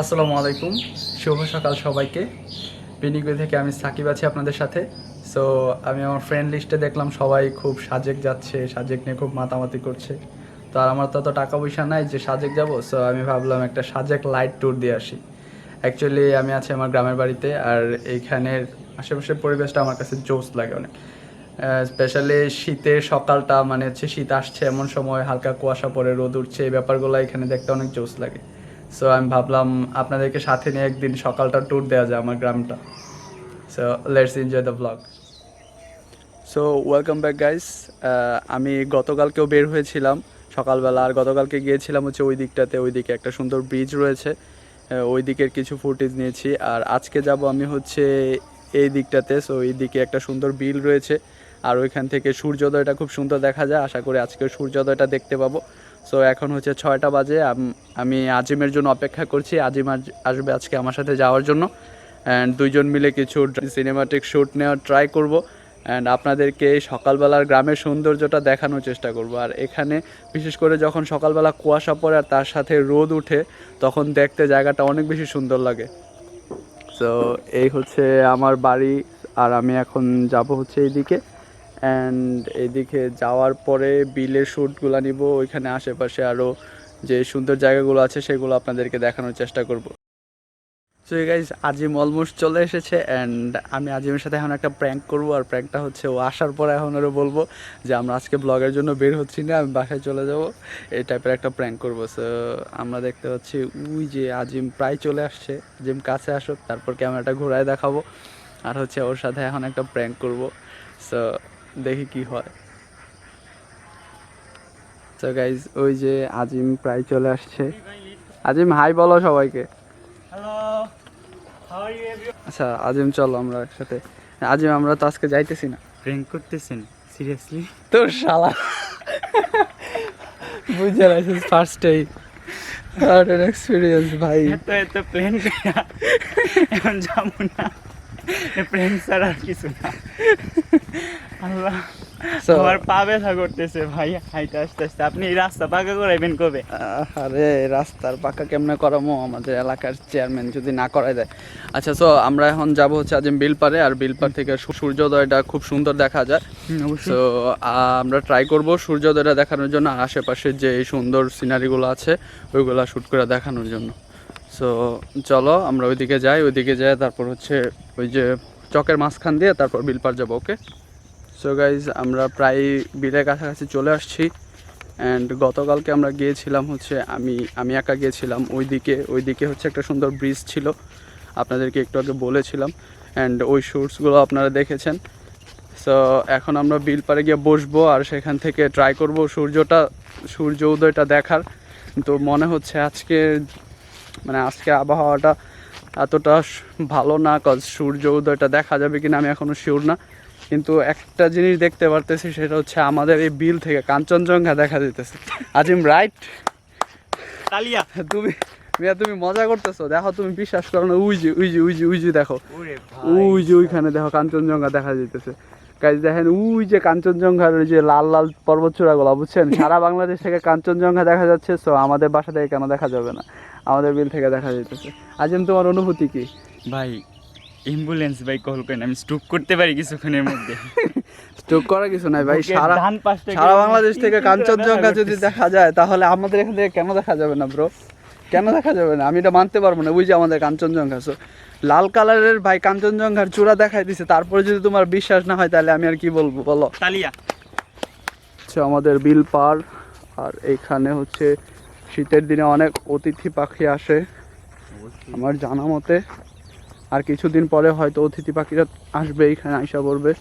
আসসালামু আলাইকুম। শুভ সকাল সবাইকে। পিনিগুই থেকে আমি সাকিব আছি আপনাদের সাথে। সো আমি আমার ফ্রেন্ড লিস্টে দেখলাম, সবাই খুব সাজেক যাচ্ছে, সাজেক নিয়ে খুব মাতামাতি করছে। তো আর আমার তো টাকা পয়সা নাই যে সাজেক যাব সো আমি ভাবলাম একটা সাজেক লাইট ট্যুর দিয়ে আসি। অ্যাকচুয়ালি আমি আছি আমার গ্রামের বাড়িতে, আর এইখানের আশেপাশের পরিবেশটা আমার কাছে জোস লাগে অনেক। স্পেশালি শীতের সকালটা মানে হচ্ছে শীত আসছে এমন সময়, হালকা কুয়াশা পড়ে, রোদ উঠছে, এই ব্যাপারগুলো এখানে দেখতে অনেক জোস লাগে। সো আমি ভাবলাম আপনাদেরকে সাথে নিয়ে একদিন সকালটা ট্যুর দেওয়া যায় আমার গ্রামটা। So let's enjoy the vlog so welcome back guys আমি গতকালকেও বের হয়েছিলাম সকালবেলা, আর গতকালকে গিয়েছিলাম হচ্ছে ওই দিকটাতে, ওই দিকে একটা সুন্দর ব্রিজ রয়েছে। ওই দিকের কিছু ফুটেজ নিয়েছি, আর আজকে যাব আমি হচ্ছে এই দিকটাতে। সো এই দিকে একটা সুন্দর বিল রয়েছে, আর ওইখান থেকে সূর্যোদয়টা খুব সুন্দর দেখা যায়। আশা করি আজকে সূর্যোদয়টা দেখতে পাবো। সো এখন হচ্ছে ছয়টা বাজে। আমি আজিমের জন্য অপেক্ষা করছি। আজিম আজ- আসবে আজকে আমার সাথে যাওয়ার জন্য। অ্যান্ড দুইজন মিলে কিছু সিনেমাটিক শ্যুট নেওয়ার ট্রাই করব। অ্যান্ড আপনাদেরকে সকালবেলার গ্রামের সৌন্দর্যটা দেখানোর চেষ্টা করব। আর এখানে বিশেষ করে যখন সকালবেলা কুয়াশা পড়ে আর তার সাথে রোদ উঠে, তখন দেখতে জায়গাটা অনেক বেশি সুন্দর লাগে। তো এই হচ্ছে আমার বাড়ি। আর আমি এখন যাব হচ্ছে এইদিকে। অ্যান্ড এইদিকে যাওয়ার পরে বিলের শ্যুটগুলো নিব, ওইখানে আশেপাশে আরও যে সুন্দর জায়গাগুলো আছে সেগুলো আপনাদেরকে দেখানোর চেষ্টা করব। সো গাইজ আজিম অলমোস্ট চলে এসেছে অ্যান্ড আমি আজিমের সাথে এখন একটা প্র্যাঙ্ক করব আর প্র্যাঙ্কটা হচ্ছে ও আসার পরে এখন ওরা বলব যে আমরা আজকে ব্লগের জন্য বের হচ্ছি না, আমি বাসায় চলে যাব। এই টাইপের একটা প্র্যাঙ্ক করব। সো আমরা দেখতে পাচ্ছি ওই যে আজিম প্রায় চলে আসছে, আজিম কাছে আসুক, তারপর ক্যামেরাটা ঘোরায় দেখাবো। আর হচ্ছে ওর সাথে এখন একটা প্র্যাঙ্ক করব। সো দেখি কি হয়। সো গাইজ ওই যে আজিম প্রায় চলে আসছে। আজিম হাই বলো সবাইকে। আচ্ছা আজিম চলো আমরা একসাথে। আজিম আমরা তো আজকে যাইতেছি না। প্র্যাঙ্ক করতেছেন? সিরিয়াসলি তোর শালা। বুঝে রাখিস ফার্স্টেই আর এন এক্সপিরিয়েন্স ভাই। এত এত প্ল্যান এখন যাব না। প্র্যাঙ্ক ছাড়া আর কিছু না। আল্লাহ। আমার পা ব্যথা করতেছে ভাই হাইতে আসতে আসতে আপনি এই রাস্তা পাকা করাইবেন কবে? আরে রাস্তার পাকা কেমনে করামো? আমাদের এলাকার চেয়ারম্যান যদি না করাই দেয়। আচ্ছা তো আমরা এখন যাব হচ্ছে আজিম বিলপারে আর বিলপার থেকে সূর্যোদয়টা খুব সুন্দর দেখা যায়। তো আমরা ট্রাই করব সূর্যোদয়টা দেখানোর জন্য আর আশেপাশের যে সুন্দর সিনারিগুলো আছে ওইগুলো শ্যুট করে দেখানোর জন্য। সো চলো আমরা ওইদিকে যাই ওইদিকে যাই তারপর হচ্ছে ওই যে চকের মাঝখান দিয়ে তারপর বিলপার যাব ওকে সো গাইজ আমরা প্রায় বিলের কাছাকাছি চলে আসছি। অ্যান্ড গতকালকে আমরা গিয়েছিলাম হচ্ছে আমি আমি একা গিয়েছিলাম। ওই দিকে ওই দিকে হচ্ছে একটা সুন্দর ব্রিজ ছিল। আপনাদেরকে একটু আগে বলেছিলাম। অ্যান্ড ওই শ্যুটসগুলো আপনারা দেখেছেন। সো এখন আমরা বিল পারে গিয়ে বসবো আর সেখান থেকে ট্রাই করব সূর্যটা, সূর্য উদয়টা দেখার। তো মনে হচ্ছে আজকে মানে আজকে আবহাওয়াটা এতটা ভালো না কজ সূর্য উদয়টা দেখা যাবে কিনা আমি এখনও শিওর না। কিন্তু একটা জিনিস দেখতে পারতেছি সেটা হচ্ছে আমাদের এই বিল থেকে কাঞ্চনজঙ্ঘা দেখা যেতেছে আজিম রাইট কালিয়া তুমি মিয়া তুমি মজা করতেছো। দেখো তুমি বিশ্বাস করো না উই যে উই যে উই যে উই যে দেখো। ওরে ওই যে ওইখানে দেখো কাঞ্চনজঙ্ঘা দেখা যাইতেছে। গাইজ দেখেন ওই যে কাঞ্চনজঙ্ঘার ওই যে লাল লাল পর্বতচূড়াগুলো বুঝছেন? সারা বাংলাদেশ থেকে কাঞ্চনজঙ্ঘা দেখা যাচ্ছে সো আমাদের বাসা থেকে কেন দেখা যাবে না? আমাদের বিল থেকে দেখা যাইতেছে। আজিম তোমার অনুভূতি কি? ভাই অ্যাম্বুলেন্স ভাই কল করেন আমি স্ট্রোক করতে পারি কিছুক্ষণের মধ্যে। চোখ করা কিছু নাই ভাই সারা সারা বাংলাদেশ থেকে কাঞ্চনজঙ্ঘা যদি দেখা যায় তাহলে আমাদের এখান থেকে কেন দেখা যাবে না ব্রো কেন দেখা যাবে না? আমি এটা মানতে পারব না। ওই যে আমাদের কাঞ্চনজঙ্ঘা সো লাল কালারের ভাই কাঞ্চনজঙ্ঘার চূড়া দেখাই দিছে। তারপরে যদি তোমার বিশ্বাস না হয় তাহলে আমি আর কি বলব বলো? তালিয়া। হচ্ছে আমাদের বিল পার আর এখানে হচ্ছে শীতের দিনে অনেক অতিথি পাখি আসে। আমার জানা মতে আর কিছুদিন পরে হয়তো অতিথি পাখিরা আসবে এইখানে আইসা পড়বে।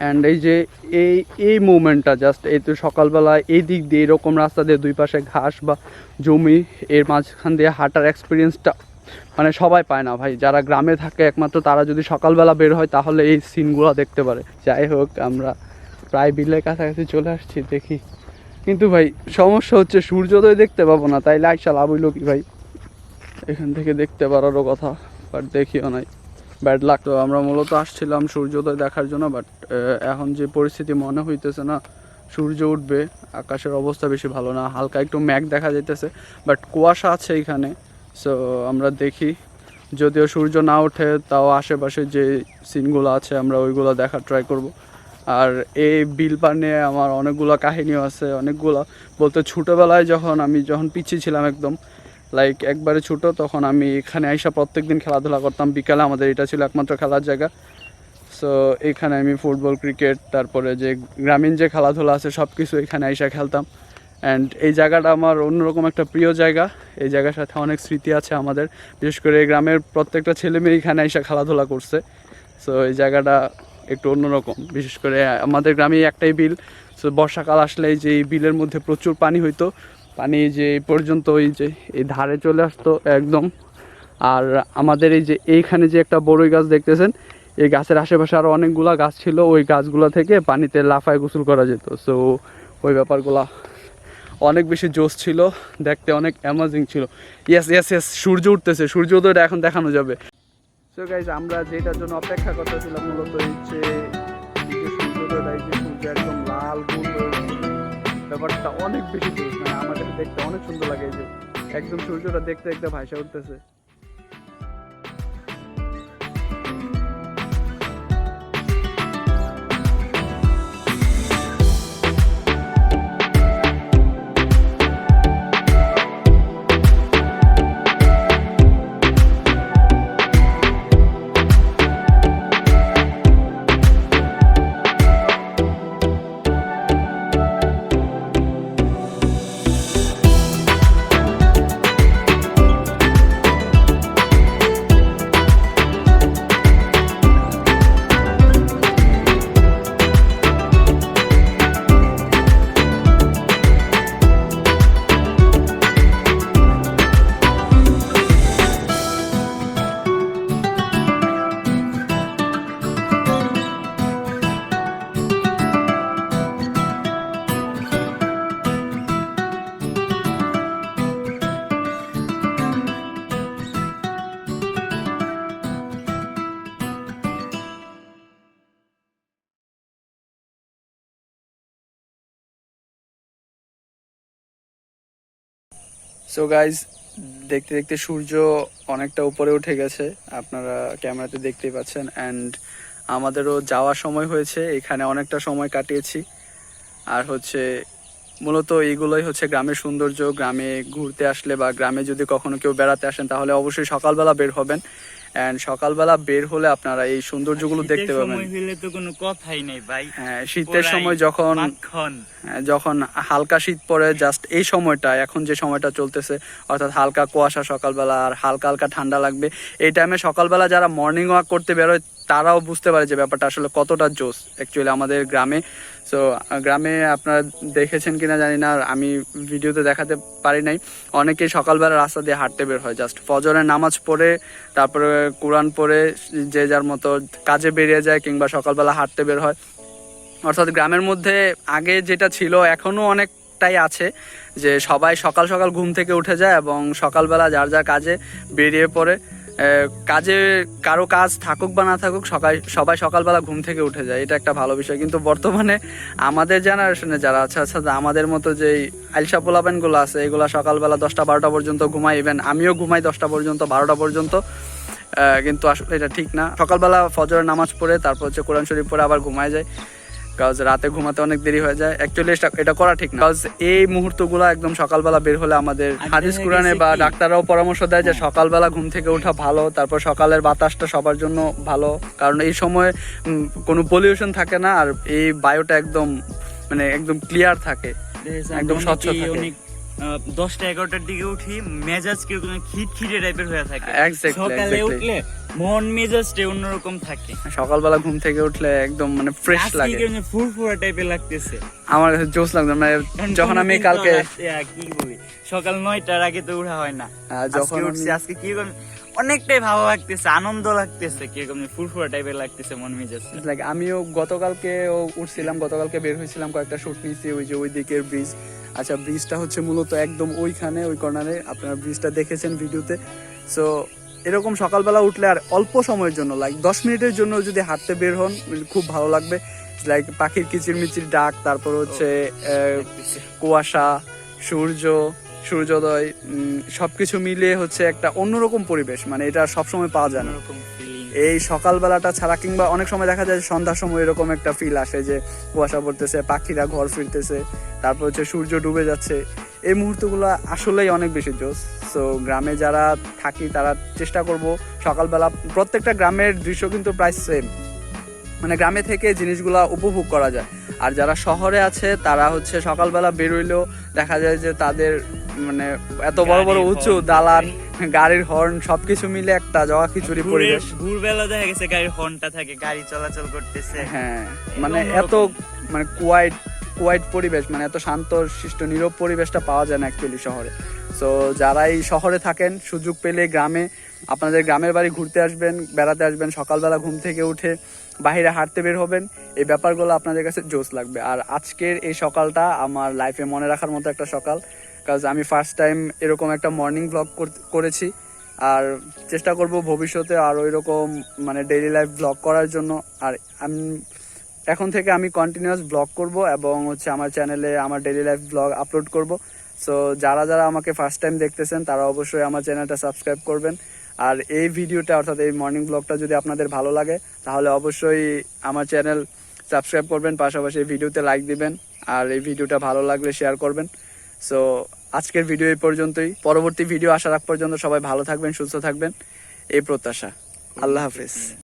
অ্যান্ড এই যে এই এই মুভমেন্টটা জাস্ট এই তো সকালবেলায় এই দিক দিয়ে এরকম রাস্তা দিয়ে দুই পাশে ঘাস বা জমি, এর মাঝখান দিয়ে হাঁটার এক্সপিরিয়েন্সটা মানে সবাই পায় না ভাই। যারা গ্রামে থাকে একমাত্র, তারা যদি সকালবেলা বের হয় তাহলে এই সিনগুলো দেখতে পারে। যাই হোক, আমরা প্রায় বিলের কাছাকাছি চলে আসছি, দেখি। কিন্তু ভাই, সমস্যা হচ্ছে সূর্যোদয় দেখতে পাবো না তাই আইসা লাভ হইল কি ভাই? এখান থেকে দেখতে পারারও কথা। বাট দেখিও নাই। ব্যাড লাক তো আমরা মূলত আসছিলাম সূর্যোদয় দেখার জন্য বাট এখন যে পরিস্থিতি মনে হইতেছে না, সূর্য উঠবে, আকাশের অবস্থা বেশি ভালো না, হালকা একটু ম্যাগ দেখা যাইতেছে বাট কুয়াশা আছে এখানে সো আমরা দেখি। যদিও সূর্য না ওঠে, তাও আশেপাশে যে সিনগুলো আছে, আমরা ওইগুলো দেখার ট্রাই করব। আর এই বিল পার নিয়ে আমার অনেকগুলো কাহিনীও আছে, অনেকগুলো। বলতে ছোটোবেলায় যখন আমি, যখন পিছিয়ে ছিলাম একদম লাইক একবারে ছোটো, তখন আমি এখানে আইসা প্রত্যেক দিন খেলাধুলা করতাম। বিকালে আমাদের এটা ছিল একমাত্র খেলার জায়গা। সো এখানে আমি ফুটবল, ক্রিকেট, তারপরে যে গ্রামীণ যে খেলাধুলা আছে সব কিছু এখানে আইসা খেলতাম। অ্যান্ড এই জায়গাটা আমার অন্যরকম একটা প্রিয় জায়গা। এই জায়গার সাথে অনেক স্মৃতি আছে আমাদের। বিশেষ করে এই গ্রামের প্রত্যেকটা ছেলে মেয়ে এখানে এসে খেলাধুলা করছে। সো এই জায়গাটা একটু অন্যরকম। বিশেষ করে আমাদের গ্রামে একটাই বিল। সো বর্ষাকাল আসলে যে এই বিলের মধ্যে প্রচুর পানি হইতো। পানি যে এই পর্যন্ত ওই যে এই ধারে চলে আসতো একদম। আর আমাদের এই যে এইখানে যে একটা বড়ই গাছ দেখতেছেন, এই গাছের আশেপাশে আরও অনেকগুলা গাছ ছিল, ওই গাছগুলো থেকে পানিতে লাফায় গোসল করা যেত। সো ওই ব্যাপারগুলা অনেক বেশি জোশ ছিল, দেখতে অনেক অ্যামাজিং ছিল। ইয়েস ইয়েস ইয়েস সূর্য উঠতেছে, সূর্য উদয়টা এখন দেখানো যাবে। সো গাইজ আমরা যেটার জন্য অপেক্ষা করতেছিলাম মূলত এই ব্যাপারটা অনেক বেশি মানে আমাদের দেখতে অনেক সুন্দর লাগে যে, একদম সূর্যটা দেখতে দেখতে ভাইসা উঠতেছে। সো গাইজ দেখতে দেখতে সূর্য অনেকটা উপরে উঠে গেছে, আপনারা ক্যামেরাতে দেখতেই পাচ্ছেন অ্যান্ড আমাদেরও যাওয়ার সময় হয়েছে, এখানে অনেকটা সময় কাটিয়েছি। আর হচ্ছে, মূলত এইগুলোই হচ্ছে গ্রামের সৌন্দর্য, গ্রামে ঘুরতে আসলে বা গ্রামে যদি কখনো কেউ বেড়াতে আসেন, তাহলে অবশ্যই সকালবেলা বের হবেন। অ্যান্ড সকালবেলা বের হলে আপনারা এই সৌন্দর্যগুলো দেখতে পাবেন। তো কোনো কথাই নেই ভাই। হ্যাঁ শীতের সময় যখন হ্যাঁ, যখন হালকা শীত পড়ে জাস্ট এই সময়টা এখন যে সময়টা চলতেছে অর্থাৎ হালকা কুয়াশা সকালবেলা আর হালকা হালকা ঠান্ডা লাগবে এই টাইমে সকালবেলা যারা মর্নিং ওয়াক করতে বেরোয় তারাও বুঝতে পারে যে ব্যাপারটা আসলে কতটা জোস অ্যাকচুয়ালি আমাদের গ্রামে। সো গ্রামে আপনারা দেখেছেন কিনা জানি না আমি ভিডিওতে দেখাতে পারি নাই। অনেকেই সকালবেলা রাস্তা দিয়ে হাঁটতে বের হয় জাস্ট ফজরের নামাজ পড়ে, তারপরে কোরআন পড়ে, যে যার মতো কাজে বেরিয়ে যায় কিংবা সকালবেলা হাঁটতে বের হয়। অর্থাৎ গ্রামের মধ্যে আগে যেটা ছিল এখনও অনেক অনেকটাই আছে যে সবাই সকাল সকাল ঘুম থেকে উঠে যায় এবং সকালবেলা যার যার কাজে বেরিয়ে পড়ে। কাজে কারও কাজ থাকুক বা না থাকুক, সকাল, সবাই সকালবেলা ঘুম থেকে উঠে যায়। এটা একটা ভালো বিষয়। কিন্তু বর্তমানে আমাদের জেনারেশনে যারা আছে আচ্ছা আমাদের মতো যে আইলসা পোলাপেনগুলো আছে, এগুলো সকালবেলা দশটা বারোটা পর্যন্ত ঘুমাই ইভেন আমিও ঘুমাই দশটা পর্যন্ত, বারোটা পর্যন্ত। কিন্তু আসলে এটা ঠিক না। সকালবেলা ফজরের নামাজ পড়ে, তারপর হচ্ছে কোরআন শরীফ পড়ে আবার ঘুমায় যায়। কাজ রাতে ঘুমাতে অনেক দেরি হয়ে যায়। অ্যাকচুয়ালি এটা করা ঠিক না। কাজ এই মুহূর্তগুলো একদম সকালবেলা বের হলে আমাদের হাদিস দেখা কোরআনে বা ডাক্তাররাও পরামর্শ দেয় যে। সকালবেলা ঘুম থেকে ওঠা ভালো তারপর সকালের বাতাসটা সবার জন্য ভালো। কারণ এই সময় কোনো পলিউশন থাকে না আর এই বায়ুটা একদম মানে একদম ক্লিয়ার থাকে। একদম স্বচ্ছ থাকে। দশটা এগারোটার দিকে উঠি মেজাজ কীরকম খিট খিটে টাইপের হয়ে থাকে। সকালে উঠলে মন মেজাজটা অন্যরকম থাকে। সকালবেলা ঘুম থেকে উঠলে একদম মানে ফ্রেশ আজকে লাগে। ফুরফুরা টাইপের লাগতেছে। আমার কাছে জোস লাগতো মানে যখন আমি কালকে কি বলি সকাল নয়টার আগে তো উঠা হয় না। যখন উঠছি আজকে কীরকম অনেকটাই ভালো লাগতেছে আনন্দ লাগতেছে কীরকম ফুরফুরা টাইপের লাগতেছে মন মেজাজ। লাইক আমিও গতকালকে উঠছিলাম গতকালকে বের হয়েছিলাম কয়েকটা শুট নিয়েছি ওই যে ওই দিকের ব্রিজ আচ্ছা ব্রিজটা হচ্ছে মূলত একদম ওইখানে ওই কর্নারে আপনারা ব্রিজটা দেখেছেন ভিডিওতে সো এরকম সকালবেলা উঠলে আর অল্প সময়ের জন্য লাইক দশ মিনিটের জন্য যদি হাঁটতে বের হন খুব ভালো লাগবে। লাইক পাখির কিচিরমিচির ডাক তারপর হচ্ছে কুয়াশা সূর্য সূর্যোদয় সবকিছু মিলিয়ে হচ্ছে একটা অন্যরকম পরিবেশ। মানে এটা সবসময় পাওয়া যায় না। এই সকালবেলাটা ছাড়া কিংবা অনেক সময় দেখা যায় সন্ধ্যার সময় এরকম একটা ফিল আসে যে কুয়াশা পড়তেছে পাখিরা ঘর ফিরতেছে তারপর হচ্ছে সূর্য ডুবে যাচ্ছে। এই মুহূর্তগুলো আসলেই অনেক বেশি জোস। সো গ্রামে যারা থাকি তারা চেষ্টা করব সকালবেলা প্রত্যেকটা গ্রামের দৃশ্য কিন্তু প্রায় সেম মানে গ্রামে থেকে জিনিসগুলা উপভোগ করা যায়। আর যারা শহরে আছে তারা হচ্ছে সকালবেলা বেরোইলেও দেখা যায় যে তাদের মানে এত বড় বড় উঁচু দালান গাড়ির হর্ন সবকিছু মিলে একটা জগা খিচুড়ি পরিবেশ। ভোরবেলা দেখা গেছে গাড়ির হর্নটা থাকে গাড়ি চলাচল করতেছে। হ্যাঁ মানে এত মানে কোয়াইট কোয়াইট পরিবেশ মানে এত শান্ত শিষ্ট নীরব পরিবেশটা পাওয়া যায় না অ্যাকচুয়ালি শহরে। সো যারা এই শহরে থাকেন, সুযোগ পেলে গ্রামে, আপনাদের গ্রামের বাড়ি ঘুরতে আসবেন, বেড়াতে আসবেন, সকালবেলা ঘুম থেকে উঠে বাইরে হাঁটতে বের হবেন, এই ব্যাপারগুলো আপনাদের কাছে জোস লাগবে। আর আজকের এই সকালটা আমার লাইফে মনে রাখার মতো একটা সকাল কাজ আমি ফার্স্ট টাইম এরকম একটা মর্নিং ব্লগ করেছি। আর চেষ্টা করব ভবিষ্যতে আরও এরকম মানে ডেইলি লাইফ ব্লগ করার জন্য। আর আমি এখন থেকে আমি কন্টিনিউয়াস ব্লগ করব এবং হচ্ছে আমার চ্যানেলে আমার ডেইলি লাইফ ব্লগ আপলোড করব। সো যারা যারা আমাকে ফার্স্ট টাইম দেখতেছেন, তারা অবশ্যই আমার চ্যানেলটা সাবস্ক্রাইব করবেন। আর এই ভিডিওটা অর্থাৎ এই মর্নিং ব্লগটা যদি আপনাদের ভালো লাগে, তাহলে অবশ্যই আমার চ্যানেল সাবস্ক্রাইব করবেন, পাশাপাশি এই ভিডিওতে লাইক দিবেন, আর এই ভিডিওটা ভালো লাগলে শেয়ার করবেন। সো আজকের ভিডিও এই পর্যন্তই। পরবর্তী ভিডিও আসার আগ পর্যন্ত সবাই ভালো থাকবেন, সুস্থ থাকবেন। এই প্রত্যাশা। আল্লাহ হাফিজ।